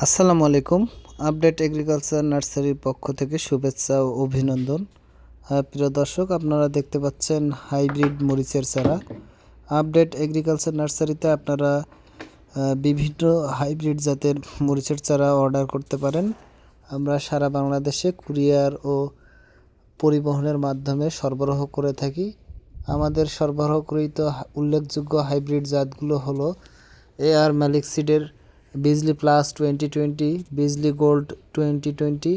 আসসালামু আলাইকুম। Update agriculture নার্সারির পক্ষ থেকে শুভেচ্ছা ও অভিনন্দন। প্রিয় দর্শক, আপনারা দেখতে পাচ্ছেন হাইব্রিড মরিচের চারা। আপডেট এগ্রিকালচার নার্সারিতে আপনারা বিভিন্ন হাইব্রিড জাতের মরিচের চারা অর্ডার করতে পারেন। আমরা সারা বাংলাদেশে কুরিয়ার ও পরিবহনের মাধ্যমে সরবরাহ করে থাকি। আমাদের সরবরাহকৃত উল্লেখযোগ্য হাইব্রিড জাতগুলো হলো A R Malik সিডের Bijli plus twenty twenty Bijli gold twenty twenty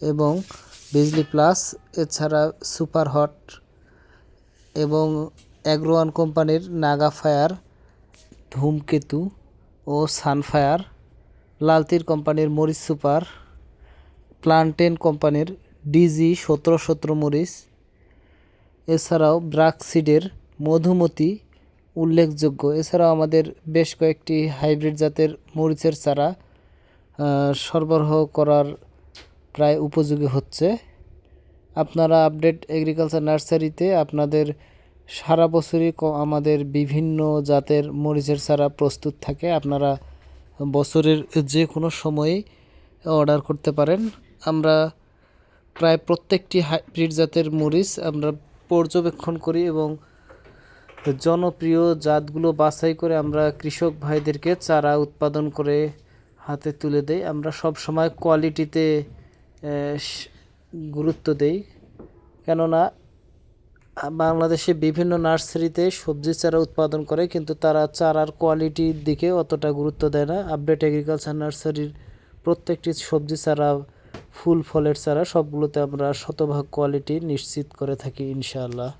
এবং বিজলি প্লাস এছাড়া সুপার হট এবং অ্যাগ্রোয়ান কোম্পানির নাগা ফায়ার ধূমকেতু ও সানফায়ার লালতির কোম্পানির মরিচ সুপার প্লান্টেন কোম্পানির ডিজি সতেরো সতেরো মরিচ এছাড়াও ব্রাকসিডের মধুমতি উল্লেখযোগ্য। এছাড়াও আমাদের বেশ কয়েকটি হাইব্রিড জাতের মরিচের চারা সরবরাহ করার প্রায় উপযোগী হচ্ছে। আপনারা আপডেট এগ্রিকালচার নার্সারিতে আপনাদের সারা বছরই আমাদের বিভিন্ন জাতের মরিচের চারা প্রস্তুত থাকে। আপনারা বছরের যে কোনো সময়ে অর্ডার করতে পারেন। আমরা প্রায় প্রত্যেকটি হাইব্রিড জাতের মরিচ আমরা পর্যবেক্ষণ করি এবং জনপ্রিয় জাতগুলো বাছাই করে আমরা কৃষক ভাইদেরকে চারা উৎপাদন করে হাতে তুলে দেই। আমরা সব সময় কোয়ালিটিতে গুরুত্ব দেই। কেননা, বাংলাদেশে বিভিন্ন নার্সারিতে সবজি চারা উৎপাদন করে, কিন্তু তারা চারার কোয়ালিটির দিকে অতটা গুরুত্ব দেয় না। আপডেট এগ্রিকালচার নার্সারির প্রত্যেকটি সবজি চারা, ফুল ফলের চারা, সবগুলোতে আমরা শতভাগ কোয়ালিটি নিশ্চিত করে থাকি, ইনশাআল্লাহ।